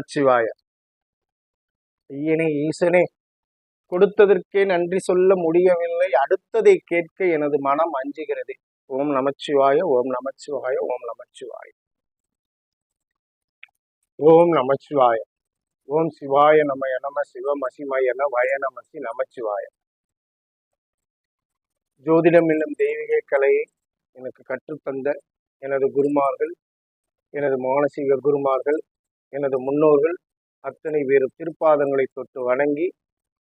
நமச்சிவாய. ஐயனே ஈசனே கொடுத்ததற்கே நன்றி சொல்ல முடியவில்லை அடுத்ததை கேட்க எனது மனம் அஞ்சுகிறது. ஓம் நமச்சிவாய ஓம் நமச்சிவாய ஓம் நமச்சிவாய. ஓம் நமச்சிவாய. ஓம் சிவாய நம நம சிவமசிமய ந வய நமசி நமச்சிவாய. ஜோதிடம் என்னும் தெய்வீக கலையை எனக்கு கற்றுத்தந்த எனது குருமார்கள் எனது மானசீக குருமார்கள் எனது முன்னோர்கள் அத்தனை பேர் திருப்பாதங்களை தொட்டு வணங்கி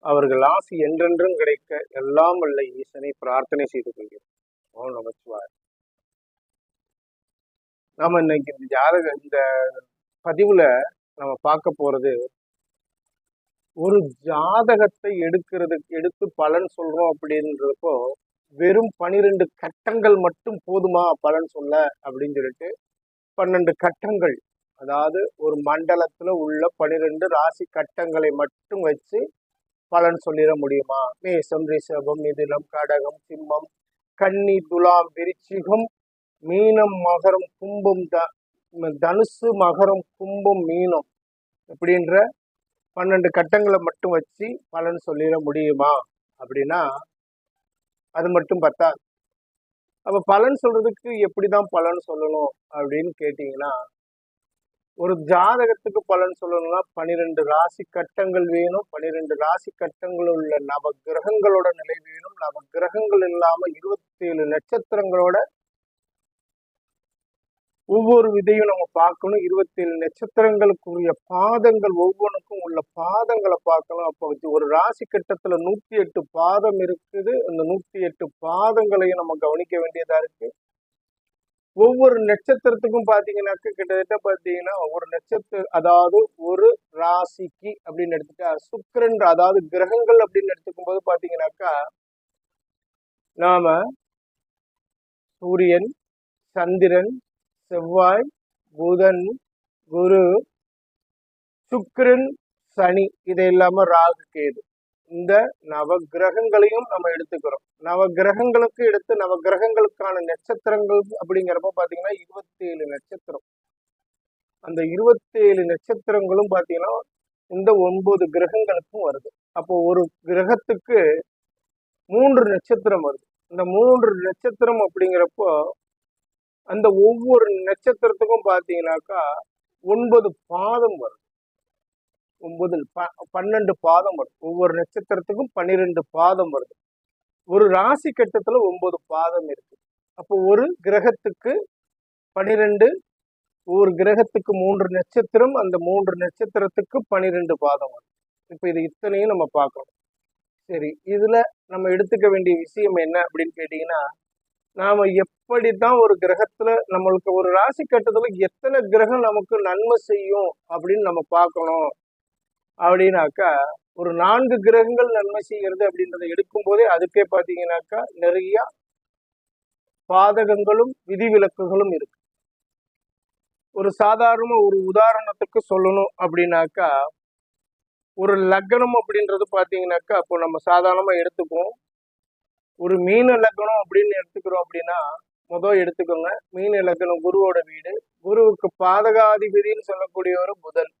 அவர்கள் ஆசி என்றென்றும் கிடைக்க எல்லாம் வல்ல ஈசனை பிரார்த்தனை செய்து கொள்கிறோம் ஓம் நமச்சிவாய் நாம இன்னைக்கு இந்த ஜாதக இந்த பதிவில் நம்ம பார்க்க போகிறது ஒரு ஜாதகத்தை எடுக்கிறதுக்கு எடுத்து பலன் சொல்கிறோம் அப்படின்றப்போ வெறும் பனிரெண்டு கட்டங்கள் மட்டும் போதுமா பலன் சொல்ல அப்படின்னு சொல்லிட்டு பன்னெண்டு கட்டங்கள் அதாவது ஒரு மண்டலத்துல உள்ள பனிரெண்டு ராசி கட்டங்களை மட்டும் வச்சு பலன் சொல்லிட முடியுமா? மேசம் ரிஷபம் மிதுனம் கடகம் சிம்மம் கன்னி துலாம் விருச்சிகம் மீனம் மகரம் கும்பம் த தனுசு மகரம் கும்பம் மீனம் அப்படின்ற பன்னெண்டு கட்டங்களை மட்டும் வச்சு பலன் சொல்லிட முடியுமா? அப்படின்னா அது மட்டும் பார்த்தா அப்ப பலன் சொல்றதுக்கு எப்படிதான் பலன் சொல்லணும் அப்படின்னு கேட்டீங்கன்னா ஒரு ஜாதகத்துக்கு பலன் சொல்லணும்னா பனிரெண்டு ராசி கட்டங்கள் வேணும். பனிரெண்டு ராசி கட்டங்கள் உள்ள நவ கிரகங்களோட நிலை வேணும். நவ கிரகங்கள் இல்லாம இருபத்தி ஏழு நட்சத்திரங்களோட ஒவ்வொரு விதையும் நம்ம பார்க்கணும். இருபத்தி ஏழு நட்சத்திரங்களுக்குரிய பாதங்கள் ஒவ்வொன்றுக்கும் உள்ள பாதங்களை பார்க்கணும் அப்போ ஒரு ராசி கட்டத்துல நூத்தி எட்டு பாதம் இருக்குது. அந்த நூத்தி எட்டு பாதங்களையும் நம்ம கவனிக்க வேண்டியதா இருக்கு. ஒவ்வொரு நட்சத்திரத்துக்கும் பார்த்தீங்கன்னாக்க கிட்டத்தட்ட பார்த்தீங்கன்னா ஒரு நட்சத்திர அதாவது ஒரு ராசிக்கு அப்படின்னு எடுத்துட்டா சுக்கரன் அதாவது கிரகங்கள் அப்படின்னு எடுத்துக்கும் போது பார்த்தீங்கன்னாக்கா நாம சூரியன் சந்திரன் செவ்வாய் புதன் குரு சுக்கரன் சனி இது இல்லாம ராகு கேது. இந்த நவ கிரகங்களையும் நம்ம எடுத்துக்கிறோம். நவ கிரகங்களுக்கு எடுத்து நவ கிரகங்களுக்கான நட்சத்திரங்கள் அப்படிங்கிறப்ப பாத்தீங்கன்னா இருபத்தி ஏழு நட்சத்திரம். அந்த இருபத்தி ஏழு நட்சத்திரங்களும் பாத்தீங்கன்னா இந்த ஒன்பது கிரகங்களுக்கும் வருது. அப்போ ஒரு கிரகத்துக்கு மூன்று நட்சத்திரம் வருது. இந்த மூன்று நட்சத்திரம் அப்படிங்கிறப்போ அந்த ஒவ்வொரு நட்சத்திரத்துக்கும் பார்த்தீங்கன்னாக்கா ஒன்பது பாதம் வரும் ஒன்பது பன்னெண்டு பாதம் வரும். ஒவ்வொரு நட்சத்திரத்துக்கும் பன்னிரெண்டு பாதம் வருது. ஒரு ராசி கட்டத்தில் ஒன்பது பாதம் இருக்கு. அப்போ ஒரு கிரகத்துக்கு பனிரெண்டு ஒரு கிரகத்துக்கு மூன்று நட்சத்திரம் அந்த மூன்று நட்சத்திரத்துக்கு பனிரெண்டு பாதம் வரும். இப்போ இது இத்தனையும் நம்ம பார்க்கணும். சரி இதில் நம்ம எடுத்துக்க வேண்டிய விஷயம் என்ன அப்படின்னு கேட்டிங்கன்னா நாம் எப்படி தான் ஒரு கிரகத்தில் நம்மளுக்கு ஒரு ராசி கட்டத்தில் எத்தனை கிரகம் நமக்கு நன்மை செய்யும் அப்படின்னு நம்ம பார்க்கணும். அப்படின்னாக்கா ஒரு நான்கு கிரகங்கள் நன்மை செய்கிறது அப்படின்றத எடுக்கும் போதே அதுக்கே பார்த்தீங்கன்னாக்கா நிறைய பாதகங்களும் விதிவிலக்குகளும் இருக்கு. ஒரு சாதாரண ஒரு உதாரணத்துக்கு சொல்லணும் அப்படின்னாக்கா ஒரு லக்னம் அப்படின்றது பார்த்தீங்கன்னாக்கா அப்போ நம்ம சாதாரணமாக எடுத்துப்போம் ஒரு மீன லக்னம் அப்படின்னு எடுத்துக்கிறோம் அப்படின்னா முதல் எடுத்துக்கோங்க. மீன லக்னம் குருவோட வீடு. குருவுக்கு பாதகாதிபதினு சொல்லக்கூடிய ஒரு புதன்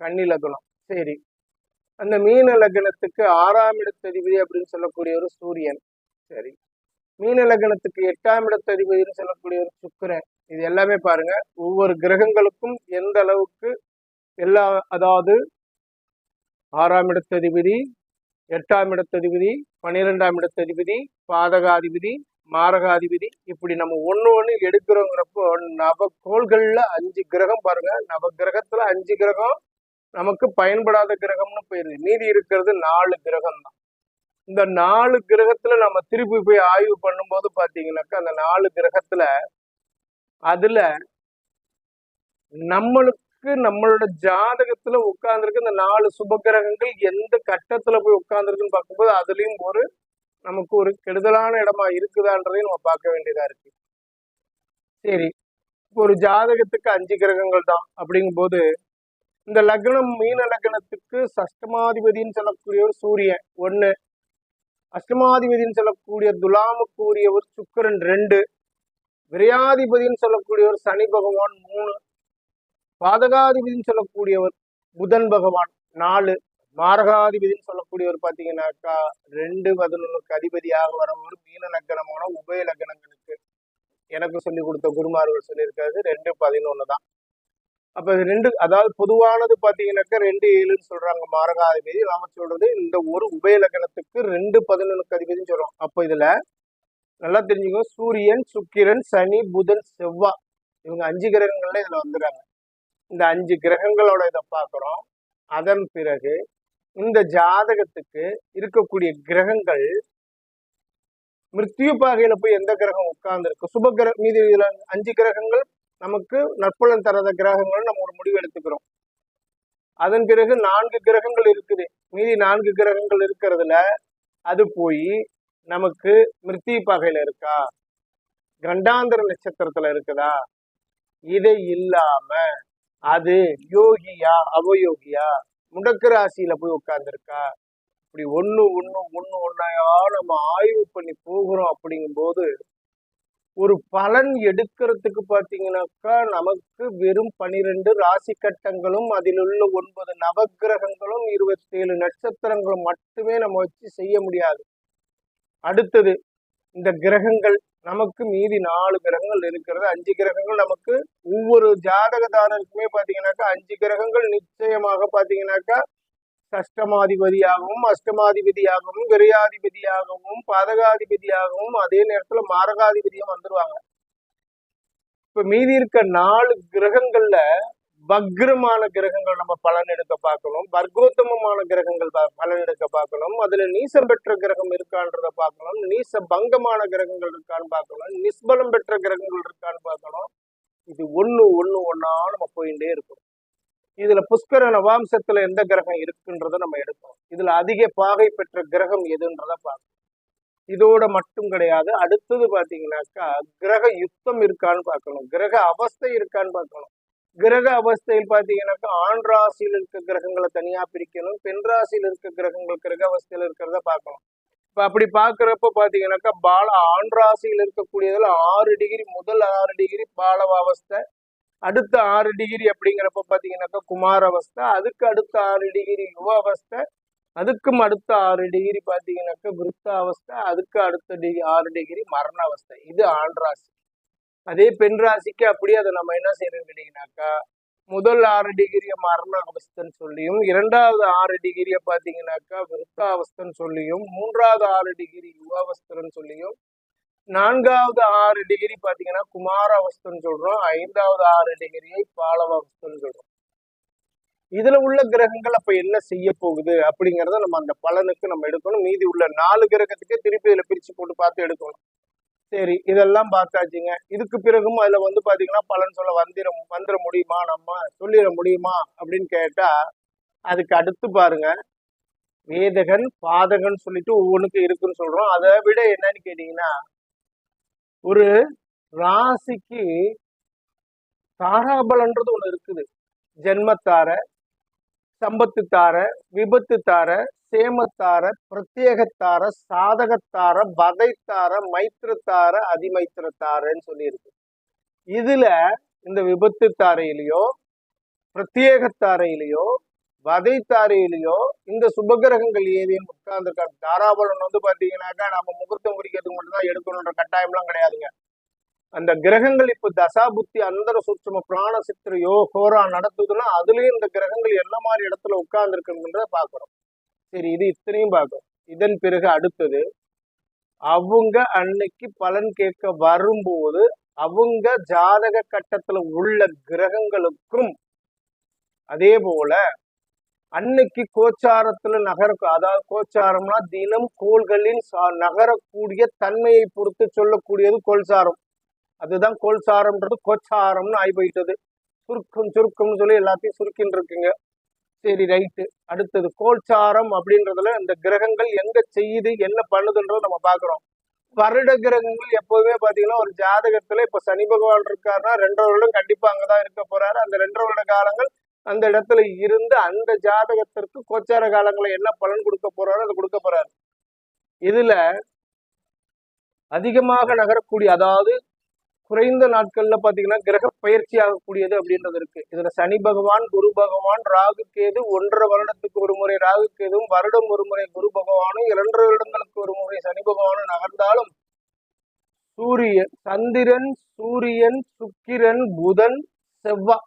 கன்னி லக்னம். சரி. அந்த மீன லக்னத்துக்கு ஆறாம் இடத்ததிபதி அப்படின்னு சொல்லக்கூடிய ஒரு சூரியன். சரி. மீன லக்னத்துக்கு எட்டாம் இடத்ததிபதினு சொல்லக்கூடிய ஒரு சுக்கரன். இது எல்லாமே பாருங்க. ஒவ்வொரு கிரகங்களுக்கும் எந்த அளவுக்கு எல்லா அதாவது ஆறாம் இடத்ததிபதி எட்டாம் இடத்ததிபதி பன்னிரெண்டாம் இடத்ததிபதி பாதகாதிபதி மாரகாதிபதி இப்படி நம்ம ஒன்று ஒன்று எடுக்கிறோங்கிறப்போ நவ கோள்களில் அஞ்சு கிரகம் பாருங்க. நவ கிரகத்தில் அஞ்சு கிரகம் நமக்கு பயன்படாத கிரகம்னு போயிருது. மீதி இருக்கிறது நாலு கிரகம் தான் இந்த நாலு கிரகத்துல நம்ம திருப்பி போய் ஆய்வு பண்ணும்போது பாத்தீங்கன்னாக்கா அந்த நாலு கிரகத்துல அதுல நம்மளுக்கு நம்மளோட ஜாதகத்துல உட்கார்ந்துருக்கு இந்த நாலு சுப கிரகங்கள் எந்த கட்டத்துல போய் உட்கார்ந்துருக்குன்னு பார்க்கும்போது அதுலயும் ஒரு நமக்கு ஒரு கெடுதலான இடமா இருக்குதான்றதையும் நம்ம பார்க்க வேண்டியதா இருக்கு. சரி ஒரு ஜாதகத்துக்கு அஞ்சு கிரகங்கள் தான் அப்படிங்கும் போது இந்த லக்னம் மீன லக்னத்துக்கு சஷ்டமாதிபதினு சொல்லக்கூடியவர் சூரியன் ஒன்று அஷ்டமாதிபதினு சொல்லக்கூடிய துலாமுக்கு உரியவர் சுக்கரன் ரெண்டு. விரையாதிபதினு சொல்லக்கூடிய ஒரு சனி பகவான் மூணு. பாதகாதிபதினு சொல்லக்கூடியவர் புதன் பகவான் நாலு. மாரகாதிபதினு சொல்லக்கூடியவர் பார்த்தீங்கன்னாக்கா ரெண்டு பதினொன்றுக்கு அதிபதியாக வரவர் மீன லக்கணமான உபய லக்கணங்களுக்கு எனக்கு சொல்லி கொடுத்த குருமார்கள் சொல்லியிருக்காரு ரெண்டு பதினொன்று தான். அப்ப இது ரெண்டு அதாவது பொதுவானது பாத்தீங்கன்னாக்கா ரெண்டு ஏழுன்னு சொல்றாங்க. மாரகாதிபதி நாம சொல்றது இந்த ஒரு உபய லக்னத்துக்கு ரெண்டு பதினொன்னுக்கு அதிபதினு சொல்றோம். அப்ப இதுல நல்லா தெரிஞ்சுக்கோ. சூரியன் சுக்கிரன் சனி புதன் செவ்வாய் இவங்க அஞ்சு கிரகங்கள்ல இதுல வந்துடுறாங்க இந்த அஞ்சு கிரகங்களோட இதை பார்க்குறோம் அதன் பிறகு இந்த ஜாதகத்துக்கு இருக்கக்கூடிய கிரகங்கள் மிருத்யு பாகையில போய் எந்த கிரகம் உட்கார்ந்துருக்கு? சுப கிர மீதி இதுல அஞ்சு கிரகங்கள் நமக்கு நற்புலன் தராத கிரகங்கள் நம்ம ஒரு முடிவு எடுத்துக்கிறோம். அதன் பிறகு நான்கு கிரகங்கள் இருக்குது. மீதி நான்கு கிரகங்கள் இருக்கிறதுல அது போய் நமக்கு மிருத்தி பகையில இருக்கா? கண்டாந்தர நட்சத்திரத்துல இருக்குதா? இதை இல்லாம அது யோகியா அவயோகியா முடக்கு ராசியில போய் உட்கார்ந்துருக்கா? இப்படி ஒன்று ஒண்ணு ஒன்று ஒன்னையா நம்ம ஆய்வு பண்ணி போகிறோம் அப்படிங்கும்போது ஒரு பலன் எடுக்கிறதுக்கு பார்த்தீங்கன்னாக்கா நமக்கு வெறும் பனிரெண்டு ராசி கட்டங்களும் அதில் உள்ள ஒன்பது நவக்கிரகங்களும் இருபத்தி ஏழு நட்சத்திரங்களும் மட்டுமே நம்ம வச்சு செய்ய முடியாது. அடுத்தது இந்த கிரகங்கள் நமக்கு மீதி நாலு கிரகங்கள் இருக்கிறது. அஞ்சு கிரகங்கள் நமக்கு ஒவ்வொரு ஜாதகதாரருக்குமே பார்த்தீங்கன்னாக்கா அஞ்சு கிரகங்கள் நிச்சயமாக பார்த்தீங்கன்னாக்கா சஷ்டமாதிபதியாகவும் அஷ்டமாதிபதியாகவும் விரையாதிபதியாகவும் பாதகாதிபதியாகவும் அதே நேரத்துல மாரகாதிபதியும் வந்துருவாங்க. இப்ப மீதி இருக்க நாலு கிரகங்கள்ல வக்ரமான கிரகங்கள் நம்ம பலன் எடுக்க பார்க்கணும். வர்க்கோத்தமமான கிரகங்கள் பலன் எடுக்க பார்க்கணும். அதுல நீசம் பெற்ற கிரகம் இருக்கான்றத பார்க்கணும். நீச பங்கமான கிரகங்கள் இருக்கான்னு பார்க்கணும். நிஸ்பலம் பெற்ற கிரகங்கள் இருக்கான்னு பார்க்கணும். இது ஒன்னு ஒன்னு ஒன்றா நம்ம போயிட்டே இருக்கணும். இதுல புஷ்கர நவாம்சத்துல எந்த கிரகம் இருக்குன்றத நம்ம எடுக்கணும். இதுல அதிக பாகை பெற்ற கிரகம் எதுன்றத பார்க்கணும். இதோட மட்டும் கிடையாது. அடுத்தது பாத்தீங்கன்னாக்கா கிரக யுத்தம் இருக்கான்னு பார்க்கணும். கிரக அவஸ்தை இருக்கான்னு பார்க்கணும். கிரக அவஸ்தையில் பாத்தீங்கன்னாக்கா ஆண் ராசியில் இருக்க கிரகங்களை தனியா பிரிக்கணும். பெண் ராசியில் இருக்க கிரகங்கள் கிரக அவஸ்தையில இருக்கிறத பார்க்கணும். இப்ப அப்படி பாக்குறப்ப பாத்தீங்கன்னாக்கா பால ஆண் ராசியில் இருக்கக்கூடியதுல ஆறு டிகிரி முதல் ஆறு டிகிரி பாலவ அவஸ்தை அடுத்த ஆறு டிகிரி அப்படிங்கிறப்ப பார்த்தீங்கன்னாக்கா குமார அவஸ்தை அதுக்கு அடுத்த ஆறு டிகிரி யுவ அவஸ்தை அதுக்கும் அடுத்த ஆறு டிகிரி பார்த்தீங்கன்னாக்கா விருத்த அவஸ்தை அதுக்கு அடுத்த டிகிரி ஆறு டிகிரி மரண அவஸ்தை. இது ஆண் ராசி. அதே பெண் ராசிக்கு அப்படியே அதை நம்ம என்ன செய்யறோம் கேட்டீங்கன்னாக்கா முதல் ஆறு டிகிரியை மரண அவஸ்தைன்னு சொல்லியும் இரண்டாவது ஆறு டிகிரியை பார்த்தீங்கன்னாக்கா விருத்தாவஸ்தைன்னு சொல்லியும் மூன்றாவது ஆறு டிகிரி யுவாவஸ்தன்னு சொல்லியும் நான்காவது ஆறு டிகிரி பாத்தீங்கன்னா குமாரவஸ்தன்னு சொல்றோம். ஐந்தாவது ஆறு டிகிரியை பாலவாவஸ்தைன்னு சொல்றோம். இதுல உள்ள கிரகங்கள் அப்ப என்ன செய்ய போகுது அப்படிங்கறத நம்ம அந்த பலனுக்கு நம்ம எடுக்கணும். மீதி உள்ள நாலு கிரகத்துக்கே திருப்பி இதுல பிரிச்சு போட்டு பார்த்து எடுக்கணும். சரி இதெல்லாம் பார்த்தாச்சுங்க. இதுக்கு பிறகும் அதுல வந்து பாத்தீங்கன்னா பலன் சொல்ல வந்துட வந்துட முடியுமா? நம்ம சொல்லிட முடியுமா? அப்படின்னு கேட்டா அதுக்கு அடுத்து பாருங்க. வேதகன் பாதகன் சொல்லிட்டு ஒவ்வொன்றுக்கும் இருக்குன்னு சொல்றோம். அதை விட என்னன்னு கேட்டீங்கன்னா ஒரு ராசிக்கு தாராபலன்றது ஒன்று இருக்குது. ஜென்மத்தார சம்பத்து தார விபத்து தார சேமத்தார பிரத்யேகத்தார சாதகத்தார பதைத்தார மைத்திரத்தார அதிமைத்திரத்தாரன்னு சொல்லியிருக்கு. இதுல இந்த விபத்து தாரையிலையோ பிரத்யேகத்தாரையிலையோ வதைத்தாரையிலையோ இந்த சுபகிரகங்கள் ஏதேனும் உட்கார்ந்துருக்காங்க தாராபலன் வந்து பார்த்தீங்கன்னாக்கா நம்ம முகூர்த்தம் குறிக்கிறதுக்கு மட்டும் தான் எடுக்கணுன்ற கட்டாயம்லாம் கிடையாதுங்க. அந்த கிரகங்கள் இப்போ தசாபுத்தி அந்தர சுற்றும பிராண சித்திர யோ ஹோரா நடத்துதுன்னா அதுலயும் இந்த கிரகங்கள் என்ன மாதிரி இடத்துல உட்கார்ந்து பார்க்குறோம் சரி இது இத்தனையும் பார்க்கணும். இதன் பிறகு அடுத்தது அவங்க அன்னைக்கு பலன் கேட்க வரும்போது அவங்க ஜாதக கட்டத்துல உள்ள கிரகங்களுக்கும் அதே போல அன்னைக்கு கோச்சாரத்துல நகரக்கு அதாவது கோச்சாரம்னா தினம் கோள்களின் சா- நகரக்கூடிய தன்மையை பொறுத்து சொல்லக்கூடியது கோல்சாரம் அதுதான் கோல்சாரம்ன்றது கோச்சாரம்னு ஆகி போயிட்டது சுருக்கம் சுருக்கம்னு சொல்லி எல்லாத்தையும் சுருக்கின்னு இருக்குங்க சரி ரைட்டு. அடுத்தது கோல்சாரம் அப்படின்றதுல இந்த கிரகங்கள் எங்க செய்யுது என்ன பண்ணுதுன்றதை நம்ம பாக்குறோம் வருட கிரகங்கள் எப்போதுமே பாத்தீங்கன்னா ஒரு ஜாதகத்துல இப்ப சனி பகவான் இருக்காருன்னா ரெண்டரை வருடம் கண்டிப்பா அங்கதான் இருக்க போறாரு. அந்த ரெண்டரை வருட காலங்கள் அந்த இடத்துல இருந்து அந்த ஜாதகத்திற்கு கோச்சார காலங்களில் என்ன பலன் கொடுக்க போறாரோ அதை கொடுக்க போறாரு. இதுல அதிகமாக நகரக்கூடிய அதாவது குறைந்த நாட்கள்ல பாத்தீங்கன்னா கிரக பயிற்சி ஆகக்கூடியது அப்படின்றது இருக்கு. இதுல சனி பகவான் குரு பகவான் ராகு கேது ஒன்றரை வருடத்துக்கு ஒரு முறை ராகு கேதும் வருடம் ஒரு முறை குரு பகவானும் இரண்டரை வருடங்களுக்கு ஒரு முறை சனி பகவானும் நகர்ந்தாலும் சூரியன் சந்திரன் சூரியன் சுக்கிரன் புதன் செவ்வாய்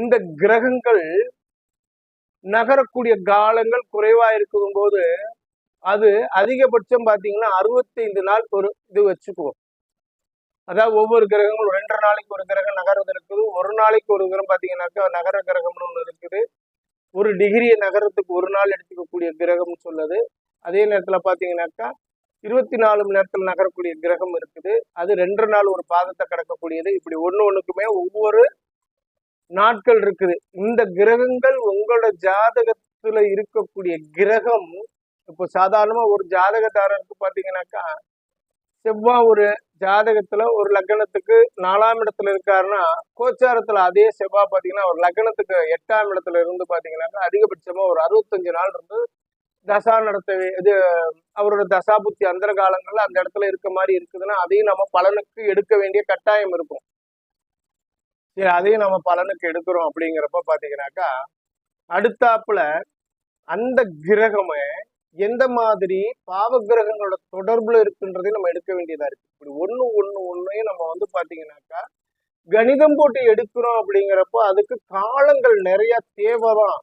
இந்த கிரகங்கள் நகரக்கூடிய காலங்கள் குறைவா இருக்கும் போது அது அதிகபட்சம் பார்த்தீங்கன்னா அறுபத்தைந்து நாள் ஒரு இது வச்சுக்குவோம். அதாவது ஒவ்வொரு கிரகங்களும் ரெண்டரை நாளைக்கு ஒரு கிரகம் நகர்றது இருக்குது. ஒரு நாளைக்கு ஒரு கிரகம் பார்த்தீங்கன்னாக்கா நகர கிரகம்னு ஒன்று இருக்குது. ஒரு டிகிரியை நகரத்துக்கு ஒரு நாள் எடுத்துக்கக்கூடிய கிரகம்னு சொல்லுது. அதே நேரத்தில் பார்த்தீங்கன்னாக்கா இருபத்தி நாலு மணி நேரத்தில் நகரக்கூடிய கிரகம் இருக்குது. அது ரெண்டு நாள் ஒரு பாதத்தை கடக்கக்கூடியது. இப்படி ஒன்று ஒன்றுக்குமே ஒவ்வொரு நாட்கள் இருக்குது. இந்த கிரகங்கள் உங்களோட ஜாதகத்துல இருக்கக்கூடிய கிரகம் இப்போ சாதாரணமா ஒரு ஜாதகதாரருக்கு பாத்தீங்கன்னாக்கா செவ்வாய் ஒரு ஜாதகத்துல ஒரு லக்னத்துக்கு நாலாம் இடத்துல இருக்காருன்னா கோச்சாரத்துல அதே செவ்வாய் பாத்தீங்கன்னா ஒரு லக்னத்துக்கு எட்டாம் இடத்துல இருந்து பார்த்தீங்கன்னாக்கா அதிகபட்சமா ஒரு அறுபத்தஞ்சு நாள் இருந்து தசா நடத்த இது அவரோட தசாபுத்தி அந்த காலங்கள்ல அந்த இடத்துல இருக்க மாதிரி இருக்குதுன்னா அதையும் நம்ம பலனுக்கு எடுக்க வேண்டிய கட்டாயம் இருக்கும். சரி அதையும் நம்ம பலனுக்கு எடுக்கிறோம் அப்படிங்கிறப்ப பார்த்தீங்கன்னாக்கா அடுத்தாப்புல அந்த கிரகமே எந்த மாதிரி பாவ கிரகங்களோட தொடர்புல இருக்குன்றதையும் நம்ம எடுக்க வேண்டியதா இருக்கு. இப்படி ஒன்று ஒன்று ஒன்றையும் நம்ம வந்து பார்த்தீங்கன்னாக்கா கணிதம் போட்டு எடுக்கிறோம் அப்படிங்கிறப்போ அதுக்கு காலங்கள் நிறைய தேவைதான்.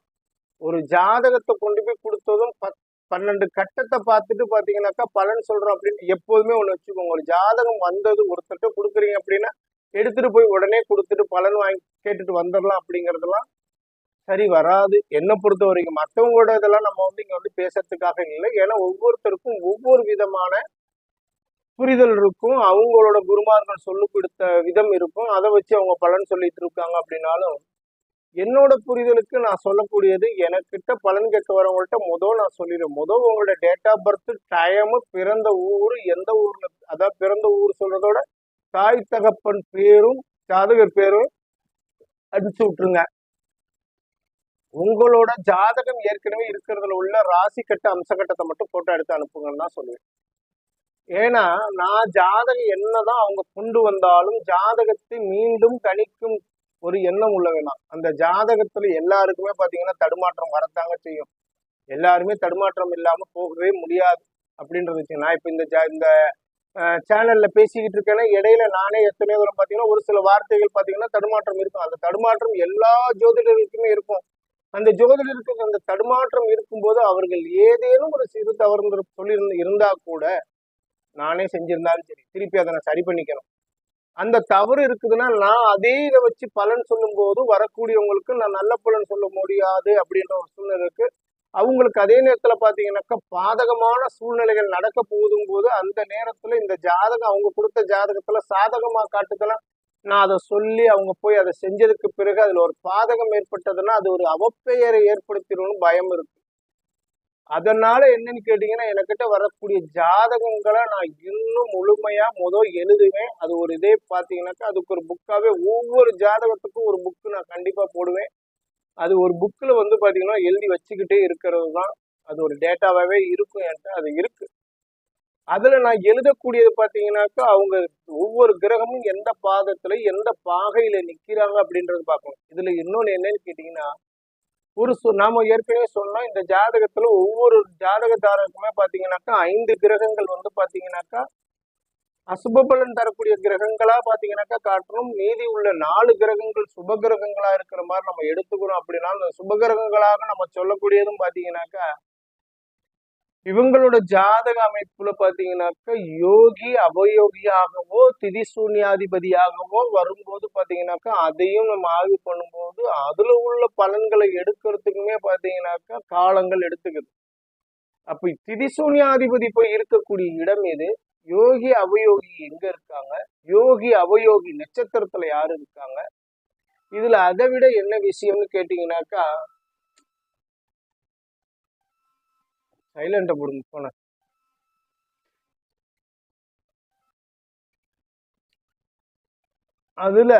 ஒரு ஜாதகத்தை கொண்டு போய் கொடுத்ததும் பத் பன்னெண்டு கட்டத்தை பார்த்துட்டு பார்த்தீங்கன்னாக்கா பலன் சொல்றோம் அப்படின்னு எப்போதுமே ஒன்று வச்சுக்கோங்க. ஒரு ஜாதகம் வந்தது ஒருத்தர்கிட்ட கொடுக்குறீங்க அப்படின்னா எடுத்துட்டு போய் உடனே கொடுத்துட்டு பலன் வாங்கி கேட்டுட்டு வந்துடலாம் அப்படிங்கறதெல்லாம் சரி வராது. என்னை பொறுத்த வரைக்கும் மற்றவங்களோட இதெல்லாம் நம்ம வந்து இங்க வந்து பேசுறதுக்காக இல்லை. ஏன்னா ஒவ்வொருத்தருக்கும் ஒவ்வொரு விதமான புரிதல் இருக்கும். அவங்களோட குருமார்கள் சொல்லி கொடுத்த விதம் இருக்கும். அதை வச்சு அவங்க பலன் சொல்லிட்டு இருக்காங்க அப்படின்னாலும் என்னோட புரிதலுக்கு நான் சொல்லக்கூடியது எனக்கிட்ட பலன் கேட்க வரவங்கள்ட்ட முதல் நான் சொல்லிடுவேன். முதல் உங்களோட டேட் ஆஃப் பர்த் டைமு பிறந்த ஊர் எந்த ஊர்ல அதாவது பிறந்த ஊர் சொல்றதோட தாய் தகப்பன் பேரும் ஜாதகர் பேரும் அடிச்சு விட்டுருங்க. உங்களோட ஜாதகம் ஏற்கனவே இருக்கிறதுல உள்ள ராசி கட்ட அம்சகட்டத்தை மட்டும் போட்டோ எடுத்து அனுப்புங்கன்னு தான் சொல்லுவேன். ஏன்னா நான் ஜாதகம் என்னதான் அவங்க கொண்டு வந்தாலும் ஜாதகத்தை மீண்டும் கணிக்கும் ஒரு எண்ணம் உள்ளவனா அந்த ஜாதகத்துல எல்லாருக்குமே பாத்தீங்கன்னா தடுமாற்றம் வரத்தாங்க செய்யும். எல்லாருமே தடுமாற்றம் இல்லாம போகவே முடியாது அப்படின்றது வச்சு நான் இப்ப இந்த ஜா இந்த சேனல்ல பேசிக்கிட்டு இருக்கேன்னா இடையில நானே எத்தனையோ தூரம் பாத்தீங்கன்னா ஒரு சில வார்த்தைகள் பாத்தீங்கன்னா தடுமாற்றம் இருக்கும். அந்த தடுமாற்றம் எல்லா ஜோதிடர்களுக்குமே இருக்கும். அந்த ஜோதிடருக்கு அந்த தடுமாற்றம் இருக்கும்போது அவர்கள் ஏதேனும் ஒரு சிறு தவறு சொல்லி இருந்தா கூட நானே செஞ்சிருந்தாலும் சரி திருப்பி அதை நான் சரி பண்ணிக்கணும். அந்த தவறு இருக்குதுன்னா நான் அதே இதை வச்சு பலன் சொல்லும் போது வரக்கூடியவங்களுக்கு நான் நல்ல பலன் சொல்ல முடியாது அப்படின்ற ஒரு சூழ்நிலை இருக்கு. அவங்களுக்கு அதே நேரத்துல பாத்தீங்கன்னாக்கா பாதகமான சூழ்நிலைகள் நடக்க போதும் போது அந்த நேரத்துல இந்த ஜாதகம் அவங்க கொடுத்த ஜாதகத்துல சாதகமா காட்டுதெல்லாம் நான் அதை சொல்லி அவங்க போய் அதை செஞ்சதுக்கு பிறகு அதுல ஒரு பாதகம் ஏற்பட்டதுன்னா அது ஒரு அவப்பெயரை ஏற்படுத்திடும்னு பயம் இருக்கு. அதனால என்னன்னு கேட்டீங்கன்னா எனக்கிட்ட வரக்கூடிய ஜாதகங்களை நான் இன்னும் முழுமையா முதல் எழுதுவேன். அது ஒரு இதே பாத்தீங்கன்னாக்கா அதுக்கு ஒரு புக்காவே ஒவ்வொரு ஜாதகத்துக்கும் ஒரு புக்கு நான் கண்டிப்பா போடுவேன். அது ஒரு புக்கில் வந்து பார்த்தீங்கன்னா எழுதி வச்சுக்கிட்டே இருக்கிறது தான் அது ஒரு டேட்டாவாகவே இருக்கும். என்கிட்ட அது இருக்குது அதில் நான் எழுதக்கூடியது பார்த்தீங்கன்னாக்கா அவங்க ஒவ்வொரு கிரகமும் எந்த பாதத்தில் எந்த பாகையில் நிற்கிறாங்க அப்படின்றது பார்க்கணும். இதில் இன்னொன்று என்னன்னு கேட்டிங்கன்னா ஒரு சொ நாம ஏற்கனவே சொன்னால் இந்த ஜாதகத்தில் ஒவ்வொரு ஜாதகதாரருக்குமே பார்த்தீங்கன்னாக்கா ஐந்து கிரகங்கள் வந்து பார்த்தீங்கன்னாக்கா அசுப பலன் தரக்கூடிய கிரகங்களா பாத்தீங்கன்னாக்கா காட்டணும் மீதி உள்ள நாலு கிரகங்கள் சுப கிரகங்களா இருக்கிற மாதிரி நம்ம எடுத்துக்கிறோம் அப்படின்னா அந்த சுப கிரகங்களாக நம்ம சொல்லக்கூடியதும் பாத்தீங்கன்னாக்கா இவங்களோட ஜாதக அமைப்புல பாத்தீங்கன்னாக்கா யோகி அவயோகியாகவோ திதி சூன்யாதிபதியாகவோ வரும்போது பாத்தீங்கன்னாக்கா அதையும் நம்ம ஆய்வு பண்ணும்போது அதுல உள்ள பலன்களை எடுக்கிறதுக்குமே பாத்தீங்கன்னாக்கா காலங்கள் எடுத்துக்குது. அப்ப திதி சூன்யாதிபதி போய் இருக்கக்கூடிய இடம் எது? யோகி அவயோகி எங்க இருக்காங்க? யோகி அவயோகி நட்சத்திரத்துல யாரு இருக்காங்க? இதுல அதை விட என்ன விஷயம்னு கேட்டீங்கன்னாக்கா சைலண்ட போடுங்க போன அதுல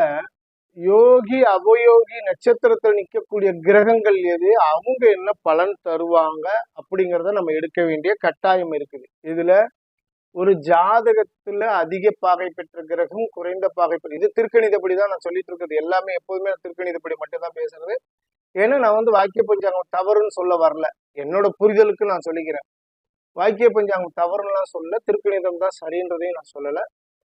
யோகி அவயோகி நட்சத்திரத்தில் நிற்கக்கூடிய கிரகங்கள் எது? அவங்க என்ன பலன் தருவாங்க? அப்படிங்கிறத நம்ம எடுக்க வேண்டிய கட்டாயம் இருக்குது. இதுல ஒரு ஜாதகத்துல அதிக பாகை பெற்ற கிரகம் குறைந்த பாகை பெற்ற இது திருக்கணிதப்படி தான் நான் சொல்லிட்டு இருக்கிறது. எல்லாமே எப்போதுமே நான் திருக்கணிதப்படி மட்டும்தான் பேசுறது. ஏன்னா நான் வந்து வாக்கிய பஞ்சாங்கம் தவறுன்னு சொல்ல வரல. என்னோட புரிதலுக்கு நான் சொல்லிக்கிறேன். வாக்கிய பஞ்சாங்கம் தவறுலாம் சொல்ல திருக்கணிதம் தான் சரின்றதையும் நான் சொல்லல.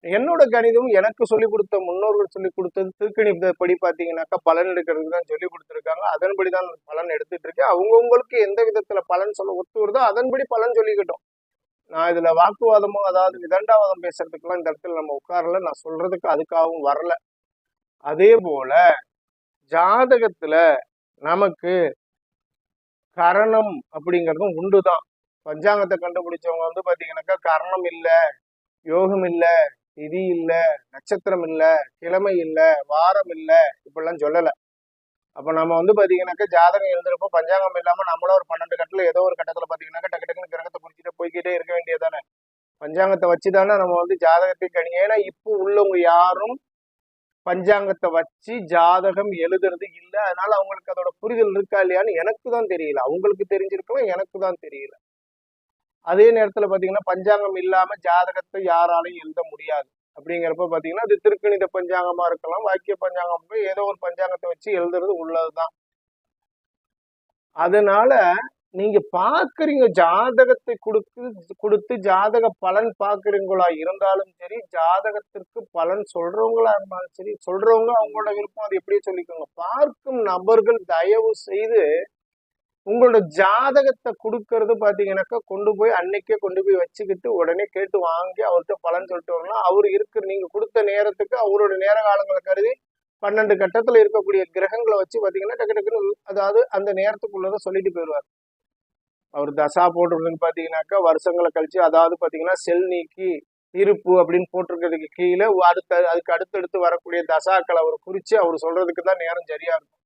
என்னோட கணிதம் எனக்கு சொல்லி கொடுத்த முன்னோர்கள் சொல்லி கொடுத்தது திருக்கணிதப்படி பார்த்தீங்கன்னாக்கா பலன் எடுக்கிறதுக்கு தான் சொல்லி கொடுத்துருக்காங்க. அதன்படி தான் நான் பலன் எடுத்துட்டு இருக்கேன். அவங்கவுங்களுக்கு எந்த விதத்துல பலன் சொல்ல ஒத்து வருதோ அதன்படி பலன் சொல்லிக்கிட்டோம். நான் இதுல வாக்குவாதமோ அதாவது விதண்டாவாதம் பேசுறதுக்கெல்லாம் இந்த இடத்துல நம்ம உட்காரல. நான் சொல்றதுக்கு அதுக்காகவும் வரல. அதே போல ஜாதகத்துல நமக்கு கரணம் அப்படிங்கிறதும் உண்டுதான் பஞ்சாங்கத்தை கண்டுபிடிச்சவங்க வந்து பாத்தீங்கன்னாக்கா கரணம் இல்லை யோகம் இல்லை திதி இல்லை நட்சத்திரம் இல்லை கிழமை இல்லை வாரம் இல்லை இப்படிலாம் சொல்லலை. அப்ப நம்ம வந்து பாத்தீங்கன்னாக்கா ஜாதகம் எழுதுறப்போ பஞ்சாங்கம் இல்லாம நம்மளும் ஒரு பன்னெண்டு கட்டத்துல ஏதோ ஒரு கட்டத்துல பாத்தீங்கன்னாக்கா டக்கு டக்குன்னு கிரகத்தை குறிச்சிட்டு போய்கிட்டே இருக்க வேண்டியதானே பஞ்சாங்கத்தை வச்சு தானே நம்ம வந்து ஜாதகத்தை கணி ஏன்னா இப்போ உள்ளவங்க யாரும் பஞ்சாங்கத்தை வச்சு ஜாதகம் எழுதுறது இல்ல. அதனால அவங்களுக்கு அதோட புரிதல் இருக்கா இல்லையான்னு எனக்கு தான் தெரியல. அவங்களுக்கு தெரிஞ்சிருக்கலாம் எனக்கு தான் தெரியல. அதே நேரத்துல பாத்தீங்கன்னா பஞ்சாங்கம் இல்லாம ஜாதகத்தை யாராலையும் எழுத முடியாது. அப்படிங்கிறப்ப பாத்தீங்கன்னா அது திருக்கணித பஞ்சாங்கமா இருக்கலாம். வாக்கிய பஞ்சாங்கம் போய் ஏதோ ஒரு பஞ்சாங்கத்தை வச்சு எழுதுறது உள்ளதுதான். அதனால நீங்க பாக்குறீங்க ஜாதகத்தை கொடுத்து கொடுத்து ஜாதக பலன் பாக்குறீங்களா இருந்தாலும் சரி ஜாதகத்திற்கு பலன் சொல்றவங்களா இருந்தாலும் சரி சொல்றவங்க அவங்களோட விருப்பம் அது எப்படியே சொல்லிக்கோங்க. பார்க்கும் நபர்கள் தயவு செய்து உங்களோட ஜாதகத்தை கொடுக்கறது பாத்தீங்கன்னாக்கா கொண்டு போய் அன்னைக்கே கொண்டு போய் வச்சுக்கிட்டு உடனே கேட்டு வாங்கி அவர்கிட்ட பலன் சொல்லிட்டு வரலாம். அவர் இருக்கிற நீங்க கொடுத்த நேரத்துக்கு அவரோட நேர காலங்களை கருதி பன்னெண்டு கட்டத்துல இருக்கக்கூடிய கிரகங்களை வச்சு பாத்தீங்கன்னா டக்கு டக்குன்னு அதாவது அந்த நேரத்துக்குள்ளதை சொல்லிட்டு போயிடுவார். அவர் தசா போட்டிருக்குன்னு பாத்தீங்கன்னாக்கா வருஷங்களை கழிச்சு அதாவது பாத்தீங்கன்னா செல் நீக்கி இருப்பு அப்படின்னு போட்டிருக்கிறதுக்கு கீழே அடுத்த அதுக்கு அடுத்தடுத்து வரக்கூடிய தசாக்களை அவர் குறிச்சு அவர் சொல்றதுக்கு தான் நேரம் சரியா இருக்கும்.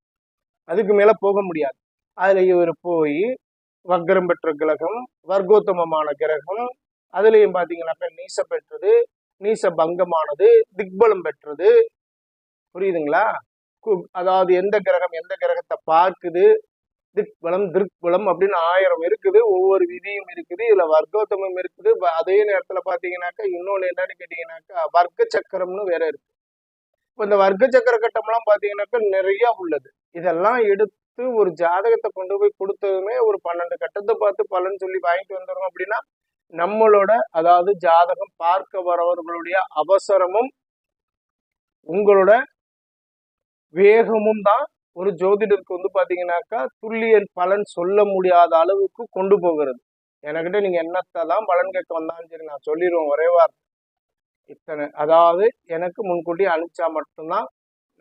அதுக்கு மேல போக முடியாது. அதுல இவர் போய் வக்ரம் பெற்ற கிரகம் வர்க்கோத்தமமான கிரகம் அதுலயும் பார்த்தீங்கன்னாக்கா நீச பெற்றது நீச பங்கமானது திக்பலம் பெற்றது. புரியுதுங்களா? கு- அதாவது எந்த கிரகம் எந்த கிரகத்தை பார்க்குது? திக்பலம் திருக்பலம் அப்படின்னு ஆயிரம் இருக்குது. ஒவ்வொரு விதியும் இருக்குது. இதுல வர்க்கோத்தமம் இருக்குது. அதே நேரத்துல பாத்தீங்கன்னாக்கா இன்னொன்னு என்னன்னு கேட்டீங்கன்னாக்கா வர்க்க சக்கரம்னு வேற இருக்கு. இப்ப இந்த வர்க்க சக்கர கட்டம்லாம் பாத்தீங்கன்னாக்கா நிறைய உள்ளது. இதெல்லாம் எடுத்து ஒரு ஜாதகத்தை கொண்டு போய் கொடுத்ததுமே ஒரு பன்னெண்டு கட்டத்தை பார்த்து பலன் சொல்லி வாங்கிட்டு வந்துடுறோம் அப்படின்னா நம்மளோட அதாவது ஜாதகம் பார்க்க வரவர்களுடைய அவசரமும் உங்களோட வேகமும் தான் ஒரு ஜோதிடருக்கு வந்து பார்த்தீங்கன்னாக்கா துல்லிய பலன் சொல்ல முடியாத அளவுக்கு கொண்டு போகிறது. என்கிட்ட நீங்க என்னத்தை தான் பலன் கேட்க வந்தாலும் சரி நான் சொல்லிடுவேன் ஒரே வார்த்தை. இத்தனை அதாவது எனக்கு முன்கூட்டி அனுப்பிச்சா மட்டும்தான்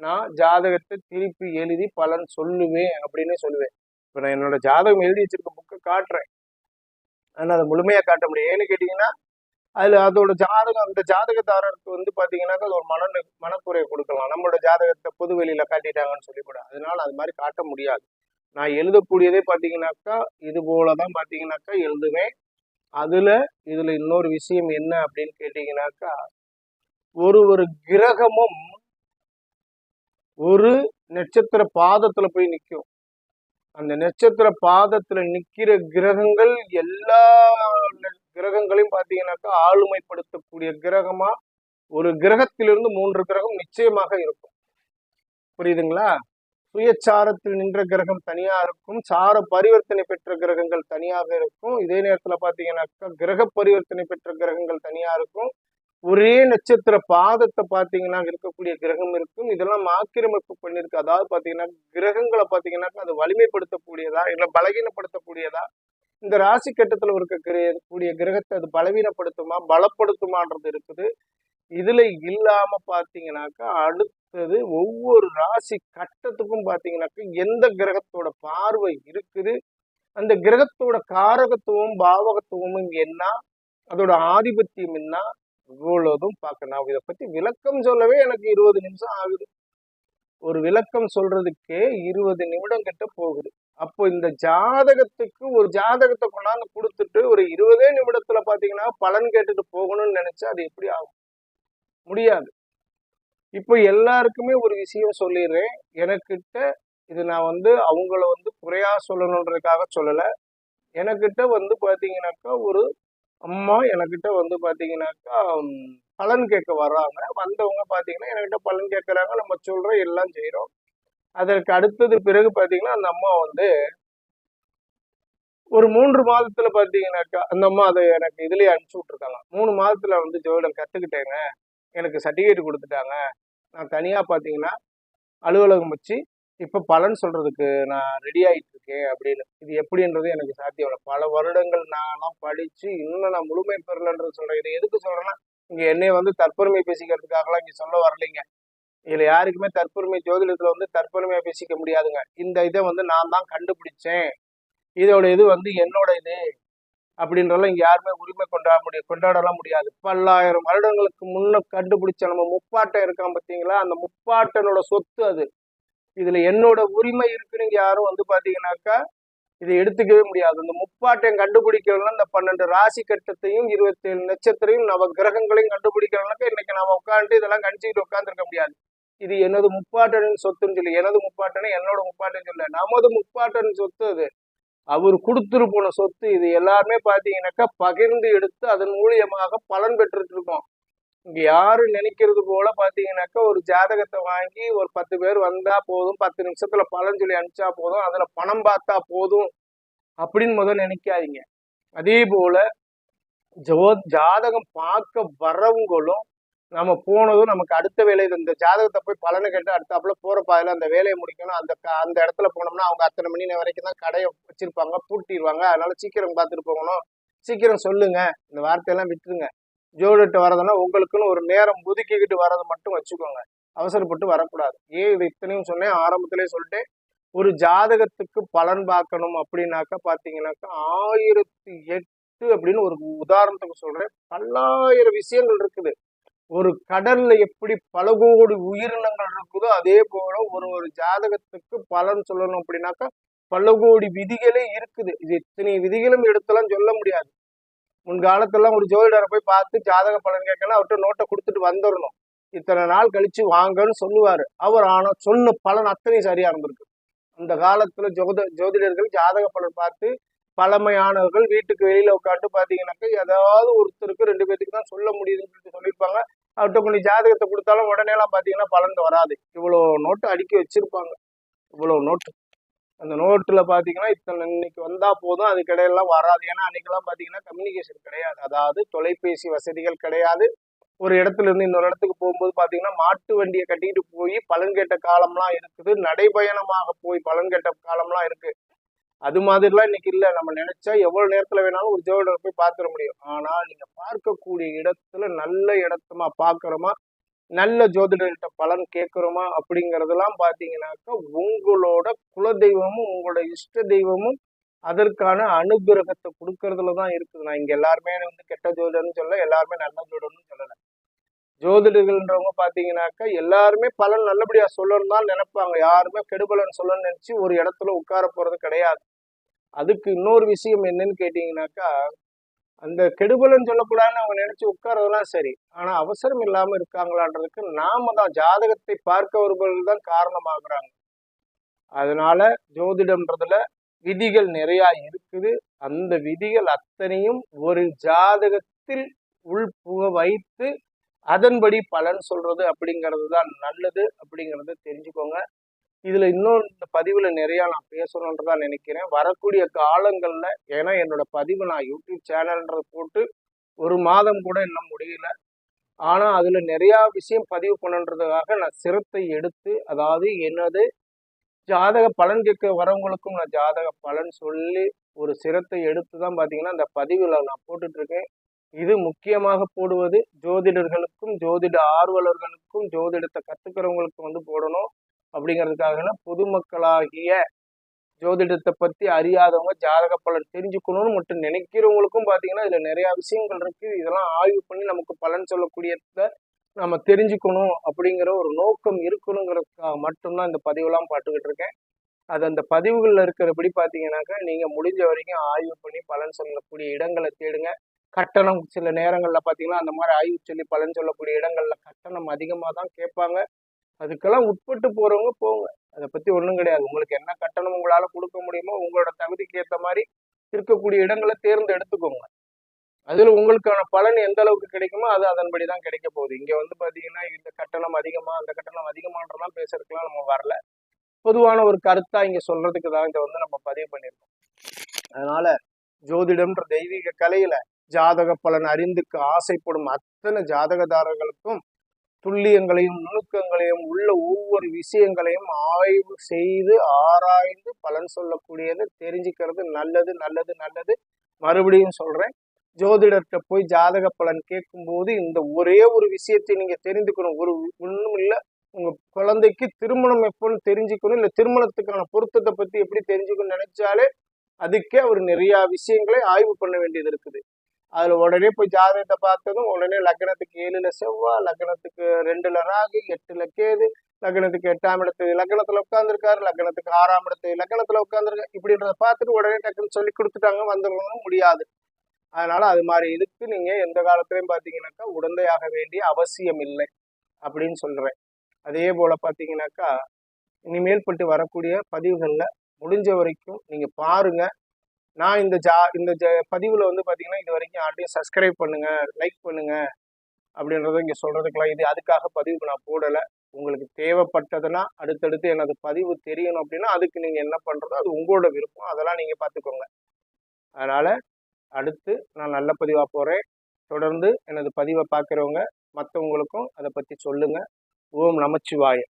நான் ஜாதகத்தை திருப்பி எழுதி பலன் சொல்லுவேன் அப்படின்னு சொல்லுவேன். இப்போ நான் என்னோட ஜாதகம் எழுதி வச்சிருக்க புக்கை காட்டுறேன். ஆனால் அதை முழுமையாக காட்ட முடியும் ஏன்னு கேட்டிங்கன்னா அதில் அதோட ஜாதகம் அந்த ஜாதகதாரருக்கு வந்து பார்த்தீங்கன்னாக்கா அது ஒரு மன மனக்குறையை கொடுக்கலாம். நம்மளோட ஜாதகத்தை பொது வெளியில் காட்டிட்டாங்கன்னு சொல்லி அதனால அது மாதிரி காட்ட முடியாது. நான் எழுதக்கூடியதே பார்த்தீங்கன்னாக்கா இது போல தான் பார்த்தீங்கன்னாக்கா எழுதுவேன். அதில் இதில் இன்னொரு விஷயம் என்ன அப்படின்னு கேட்டிங்கனாக்கா ஒரு ஒரு கிரகமும் ஒரு நட்சத்திர பாதத்துல போய் நிற்கும் அந்த நட்சத்திர பாதத்துல நிக்கிற கிரகங்கள் எல்லா கிரகங்களையும் பார்த்தீங்கன்னாக்கா ஆளுமைப்படுத்தக்கூடிய கிரகமா ஒரு கிரகத்திலிருந்து மூன்று கிரகம் நிச்சயமாக இருக்கும். புரியுதுங்களா? சுயச்சாரத்தில் நின்ற கிரகம் தனியா இருக்கும். சார பரிவர்த்தனை பெற்ற கிரகங்கள் தனியாக இருக்கும். இதே நேரத்துல பாத்தீங்கன்னாக்கா கிரக பரிவர்த்தனை பெற்ற கிரகங்கள் தனியா இருக்கும். ஒரே நட்சத்திர பாதத்தை பார்த்தீங்கன்னா இருக்கக்கூடிய கிரகம் இருக்கும். இதெல்லாம் ஆக்கிரமிப்பு பண்ணியிருக்கு அதாவது பார்த்தீங்கன்னா கிரகங்களை பார்த்தீங்கன்னாக்கா அது வலிமைப்படுத்தக்கூடியதா இல்லை பலகீனப்படுத்தக்கூடியதா? இந்த ராசி கட்டத்தில் இருக்கக்கூடிய கூடிய கிரகத்தை அது பலவீனப்படுத்துமா பலப்படுத்துமான்றது இருக்குது. இதுல இல்லாம பாத்தீங்கன்னாக்கா அடுத்தது ஒவ்வொரு ராசி கட்டத்துக்கும் பாத்தீங்கன்னாக்கா எந்த கிரகத்தோட பார்வை இருக்குது அந்த கிரகத்தோட காரகத்துவம் பாவகத்துவமும் என்ன அதோட ஆதிபத்தியம் என்ன இவ்வளவுதும் பார்க்கணும் இதை பத்தி விளக்கம் சொல்லவே எனக்கு இருபது நிமிஷம் ஆகுது. ஒரு விளக்கம் சொல்றதுக்கே இருபது நிமிடம் கிட்ட போகுது. அப்போ இந்த ஜாதகத்துக்கு ஒரு ஜாதகத்தை கொண்டாந்து கொடுத்துட்டு ஒரு இருபதே நிமிடத்துல பாத்தீங்கன்னா பலன் கேட்டுட்டு போகணும்னு நினைச்சா அது எப்படி ஆகும்? முடியாது. இப்போ எல்லாருக்குமே ஒரு விஷயம் சொல்லிடுறேன். எனக்கிட்ட இது நான் வந்து அவங்கள வந்து குறையா சொல்லணுன்றதுக்காக சொல்லலை. எனக்கிட்ட வந்து பார்த்தீங்கன்னாக்கா ஒரு அம்மா எனக்கிட்ட வந்து பாத்தீங்கன்னாக்கா பலன் கேட்க வர்றாங்க வந்தவங்க பாத்தீங்கன்னா என்கிட்ட பலன் கேட்கறாங்க. நம்ம சொல்றோம் எல்லாம் செய்கிறோம் அதற்கு அடுத்தது பிறகு பாத்தீங்கன்னா அந்த அம்மா வந்து ஒரு மூன்று மாதத்துல பாத்தீங்கன்னாக்கா அந்த அம்மா அதை எனக்கு இதுலயே அனுப்பிச்சு விட்டுருக்காங்க. மூணு மாதத்துல வந்து ஜோதிடம் கத்துக்கிட்டேங்க. எனக்கு சர்டிஃபிகேட் கொடுத்துட்டாங்க. நான் தனியா பாத்தீங்கன்னா அலுவலகம் வச்சு இப்போ பலன் சொல்றதுக்கு நான் ரெடி ஆகிட்டு இருக்கேன் அப்படின்னு. இது எப்படின்றது எனக்கு சாத்தியம் இல்லை. பல வருடங்கள் நான்லாம் படிச்சு இன்னும் நான் முழுமை பெறலன்றது சொல்றேன். இதை எதுக்கு சொல்றேன்னா இங்க என்னை வந்து தற்பெருமை பேசிக்கிறதுக்காகலாம் இங்க சொல்ல வரலைங்க. இதுல யாருக்குமே தற்பெருமை ஜோதிடத்துல வந்து தற்பெருமையா பேசிக்க முடியாதுங்க. இந்த இதை வந்து நான் தான் கண்டுபிடிச்சேன். இதோட இது வந்து என்னோட இது அப்படின்றதெல்லாம் இங்க யாருமே உரிமை கொண்டாட முடியும் கொண்டாடலாம் முடியாது. பல்லாயிரம் வருடங்களுக்கு முன்ன கண்டுபிடிச்ச நம்ம முப்பாட்டம் இருக்கான் பார்த்தீங்களா அந்த முப்பாட்டனோட சொத்து அது. இதுல என்னோட உரிமை இருக்குன்னு யாரும் வந்து பாத்தீங்கன்னாக்கா இதை எடுத்துக்கவே முடியாது. இந்த முப்பாட்டையும் கண்டுபிடிக்கணும்னா இந்த பன்னெண்டு ராசி கட்டத்தையும் இருபத்தி ஏழு நட்சத்திரையும் நவ கிரகங்களையும் கண்டுபிடிக்கணும்னாக்கா இன்னைக்கு நம்ம உட்காந்து இதெல்லாம் கணிச்சுக்கிட்டு உட்காந்துருக்க முடியாது. இது எனது முப்பாட்டன் சொத்துன்னு சொல்லி எனது முப்பாட்டனே என்னோட முப்பாட்டன் சொல்ல நமது முப்பாட்டன் சொத்து அது. அவர் கொடுத்துட்டு போன சொத்து இது எல்லாருமே பாத்தீங்கன்னாக்கா பகிர்ந்து எடுத்து அதன் மூலியமாக பலன் பெற்றுட்டு இருக்கோம். இங்க யாரு நினைக்கிறது போல பாத்தீங்கன்னாக்கா ஒரு ஜாதகத்தை வாங்கி ஒரு பத்து பேர் வந்தா போதும் பத்து நிமிஷத்துல பலன் சொல்லி அனுப்பிச்சா போதும் அதுல பணம் பார்த்தா போதும் அப்படின்னு முதல் நினைக்காதீங்க. அதே போல ஜோ ஜாதகம் பார்க்க வரவங்களும் நம்ம போனதும் நமக்கு அடுத்த வேலை இந்த ஜாதகத்தை போய் பலனை கேட்டு அடுத்தாப்புல போற பாதையில அந்த வேலையை முடிக்கணும் அந்த அந்த இடத்துல போனோம்னா அவங்க அத்தனை மணி வரைக்கும் தான் கடையை வச்சிருப்பாங்க பூட்டிடுவாங்க அதனால சீக்கிரம் பார்த்துட்டு போகணும். சீக்கிரம் சொல்லுங்க. இந்த வார்த்தையெல்லாம் விட்டுருங்க. ஜோடிட்டு வரதுன்னா உங்களுக்குன்னு ஒரு நேரம் ஒதுக்கிக்கிட்டு வரதை மட்டும் வச்சுக்கோங்க. அவசரப்பட்டு வரக்கூடாது. ஏன் இது இத்தனையும் சொன்னேன்? ஆரம்பத்திலே சொல்லிட்டு ஒரு ஜாதகத்துக்கு பலன் பார்க்கணும் அப்படின்னாக்கா பார்த்தீங்கன்னாக்கா ஆயிரத்தி எட்டு அப்படின்னு ஒரு உதாரணத்துக்கு சொல்கிறேன் பல்லாயிரம் விஷயங்கள் இருக்குது. ஒரு கடல்ல எப்படி பல கோடி உயிரினங்கள் இருக்குதோ அதே போல ஒரு ஒரு ஜாதகத்துக்கு பலன் சொல்லணும் அப்படின்னாக்கா பல கோடி விதிகளே இருக்குது. இது இத்தனை விதிகளும் எடுத்தெல்லாம் சொல்ல முடியாது. முன்காலத்தெல்லாம் ஒரு ஜோதிடரை போய் பார்த்து ஜாதக பலன் கேட்கணும் அவர்கிட்ட நோட்டை கொடுத்துட்டு வந்துடணும் இத்தனை நாள் கழிச்சு வாங்கன்னு சொல்லுவாரு. அவர் ஆனால் சொன்ன பலன் அத்தனையும் சரியா இருந்திருக்கு. அந்த காலத்துல ஜோத ஜோதிடர்கள் ஜாதக பலன் பார்த்து பழமையானவர்கள் வீட்டுக்கு வெளியில உட்காந்து பாத்தீங்கன்னாக்க ஏதாவது ஒருத்தருக்கு ரெண்டு பேத்துக்கு தான் சொல்ல முடியுதுன்னு சொல்லிட்டு சொல்லியிருப்பாங்க. அவர்கிட்ட கொஞ்சம் ஜாதகத்தை கொடுத்தாலும் உடனே எல்லாம் பாத்தீங்கன்னா பலன் வராது. இவ்வளோ நோட்டு அடுக்கி வச்சிருப்பாங்க. இவ்வளோ நோட்டு அந்த நோட்டில் பார்த்தீங்கன்னா இத்தனை இன்னைக்கு வந்தால் போதும் அது கிடையெல்லாம் வராது. ஏன்னா அன்னைக்கெல்லாம் பார்த்தீங்கன்னா கம்யூனிகேஷன் கிடையாது. அதாவது தொலைபேசி வசதிகள் கிடையாது. ஒரு இடத்துல இருந்து இன்னொரு இடத்துக்கு போகும்போது பார்த்தீங்கன்னா மாட்டு வண்டியை கட்டிட்டு போய் பலன் கேட்ட காலம்லாம் இருக்குது. நடைபயணமாக போய் பலன் கேட்ட காலம்லாம் இருக்குது அது மாதிரிலாம் இன்னைக்கு இல்லை. நம்ம நினைச்சா எவ்வளவு நேரத்துல வேணாலும் ஒரு ஜோதிடரை போய் பார்த்துட முடியும். ஆனால் நீங்க பார்க்கக்கூடிய இடத்துல நல்ல இடத்தமா பார்க்குறோமா நல்ல ஜோதிடர்கிட்ட பலன் கேட்குறோமா அப்படிங்கிறதெல்லாம் பார்த்தீங்கன்னாக்கா உங்களோட குலதெய்வமும் உங்களோட இஷ்ட தெய்வமும் அதற்கான அனுகிரகத்தை கொடுக்கறதுல தான் இருக்குது. நான் இங்கே எல்லாருமே வந்து கெட்ட ஜோதிடர்னு சொல்ல எல்லாருமே நல்ல ஜோதிடர்னு சொல்லலை. ஜோதிடர்கள்ன்றவங்க பார்த்தீங்கன்னாக்கா எல்லாருமே பலன் நல்லபடியாக சொல்லணும் தான் நினைப்பாங்க. யாருமே கெடுபலன் சொல்லணும்னு நினச்சி ஒரு இடத்துல உட்கார போகிறது கிடையாது. அதுக்கு இன்னொரு விஷயம் என்னன்னு கேட்டிங்கனாக்கா அந்த கெடுபலன்னு சொல்லக்கூடாதுன்னு அவங்க நினைச்சு உட்கார்றதெல்லாம் சரி. ஆனா அவசரம் இல்லாம இருக்காங்களான்றதுக்கு நாம தான் ஜாதகத்தை பார்க்க வருபவர்கள் தான் காரணமாகறாங்க. அதனால ஜோதிடம்ன்றதுல விதிகள் நிறைய இருக்குது. அந்த விதிகள் அத்தனையும் ஒரு ஜாதகத்தில் உள்புக வைத்து அதன்படி பலன் சொல்றது அப்படிங்கிறது தான் நல்லது அப்படிங்கிறத தெரிஞ்சுக்கோங்க. இதுல இன்னும் இந்த பதிவுல நிறைய நான் பேசணுன்றதா நினைக்கிறேன். வரக்கூடிய காலங்கள்ல ஏன்னா என்னோட பதிவு நான் யூடியூப் சேனல்ன்றது போட்டு ஒரு மாதம் கூட இன்னும் முடியல. ஆனா அதுல நிறைய விஷயம் பதிவு பண்ணுன்றதுக்காக நான் சிரத்தை எடுத்து அதாவது என்னது ஜாதக பலன் கேட்க வரவங்களுக்கும் நான் ஜாதக பலன் சொல்லி ஒரு சிரத்தை எடுத்து தான் பாத்தீங்கன்னா அந்த பதிவுல நான் போட்டுட்டு இருக்கேன் இது முக்கியமாக போடுவது ஜோதிடர்களுக்கும் ஜோதிட ஆர்வலர்களுக்கும் ஜோதிடத்தை கத்துக்கிறவங்களுக்கும் வந்து போடணும். அப்படிங்கிறதுக்காகனா பொதுமக்களாகிய ஜோதிடத்தை பத்தி அறியாதவங்க ஜாதக பலன் தெரிஞ்சுக்கணும்னு மட்டும் நினைக்கிறவங்களுக்கும் பாத்தீங்கன்னா இதுல நிறைய விஷயங்கள் இருக்கு. இதெல்லாம் ஆய்வு பண்ணி நமக்கு பலன் சொல்லக்கூடியத நம்ம தெரிஞ்சுக்கணும் அப்படிங்கிற ஒரு நோக்கம் இருக்கணுங்கிறதுக்காக மட்டும்தான் இந்த பதிவெல்லாம் பாட்டுக்கிட்டு இருக்கேன். அது அந்த பதிவுகளில் இருக்கிறபடி பார்த்தீங்கன்னாக்கா நீங்க முடிஞ்ச வரைக்கும் ஆய்வு பண்ணி பலன் சொல்லக்கூடிய இடங்களை தேடுங்க. கட்டணம் சில நேரங்களில் பார்த்தீங்கன்னா அந்த மாதிரி ஆய்வு சொல்லி பலன் சொல்லக்கூடிய இடங்கள்ல கட்டணம் அதிகமாக தான் கேட்பாங்க. அதுக்கெல்லாம் உட்பட்டு போறவங்க போங்க. அதை பத்தி ஒன்றும் கிடையாது. உங்களுக்கு என்ன கட்டணம் உங்களால கொடுக்க முடியுமோ உங்களோட தகுதிக்கு ஏற்ற மாதிரி இருக்கக்கூடிய இடங்களை தேர்ந்தெடுத்துக்கோங்க. அதுல உங்களுக்கான பலன் எந்த அளவுக்கு கிடைக்குமோ அது அதன்படி தான் கிடைக்க போகுது. இங்க வந்து பாத்தீங்கன்னா இந்த கட்டணம் அதிகமா அந்த கட்டணம் அதிகமான்றலாம் பேசுறதுக்குலாம் நம்ம வரல. பொதுவான ஒரு கருத்தா இங்க சொல்றதுக்கு தான் இதை வந்து நம்ம பதிவு பண்ணியிருக்கோம் அதனால ஜோதிடம்ன்ற தெய்வீக கலையில ஜாதக பலன் அறிந்துக்கு ஆசைப்படும் அத்தனை ஜாதகதாரர்களுக்கும் துல்லியங்களையும் நுணுக்கங்களையும் உள்ள ஒவ்வொரு விஷயங்களையும் ஆய்வு செய்து ஆராய்ந்து பலன் சொல்லக்கூடியது தெரிஞ்சுக்கிறது நல்லது நல்லது நல்லது. மறுபடியும் சொல்றேன் ஜோதிடர்கிட்ட போய் ஜாதக பலன் கேட்கும்போது இந்த ஒரே ஒரு விஷயத்தை நீங்க தெரிந்துக்கணும். ஒரு ஒன்றும் இல்லை உங்க குழந்தைக்கு திருமணம் எப்போன்னு தெரிஞ்சுக்கணும் இல்லை திருமணத்துக்கான பொருத்தத்தை பத்தி எப்படி தெரிஞ்சுக்கணும்னு நினைச்சாலே அதுக்கே அவர் நிறைய விஷயங்களை ஆய்வு பண்ண வேண்டியது இருக்குது. அதுல உடனே போய் ஜாதகத்தை பார்த்ததும் உடனே லக்னத்துக்கு ஏழுல செவ்வாய் லக்னத்துக்கு ரெண்டுல ராகு எட்டுல கேது லக்னத்துக்கு எட்டாம் இடத்து லக்னத்துல உட்காந்துருக்காரு லக்னத்துக்கு ஆறாம் இடத்து லக்னத்துல உட்காந்துருக்காரு இப்படின்றத பார்த்துட்டு உடனே டக்குன்னு சொல்லி கொடுத்துட்டாங்க வந்துடணும் முடியாது. அதனால அது மாதிரி இதுக்கு நீங்க எந்த காலத்திலையும் பாத்தீங்கன்னாக்கா உடந்தையாக வேண்டிய அவசியம் இல்லை அப்படின்னு சொல்றேன். அதே போல பாத்தீங்கன்னாக்கா இனிமேல் பட்டு வரக்கூடிய பதிவுகள்ல முடிஞ்ச வரைக்கும் நீங்க பாருங்க. நான் இந்த ஜா இந்த ஜ பதிவில் வந்து பார்த்தீங்கன்னா இது வரைக்கும் யார்ட்டையும் சப்ஸ்கிரைப் பண்ணுங்க லைக் பண்ணுங்க அப்படின்றத இங்கே சொல்கிறதுக்கெல்லாம் இது. அதுக்காக பதிவு நான் போடலை. உங்களுக்கு தேவைப்பட்டதுன்னா அடுத்தடுத்து எனது பதிவு தெரியணும் அப்படின்னா அதுக்கு நீங்கள் என்ன பண்ணுறதோ அது உங்களோட விருப்பம். அதெல்லாம் நீங்கள் பார்த்துக்கோங்க அதனால் அடுத்து நான் நல்ல பதிவாக போகிறேன் தொடர்ந்து எனது பதிவை பார்க்குறவங்க மற்றவங்களுக்கும் அதை பற்றி சொல்லுங்கள் ஓம் நமச்சிவாயம்.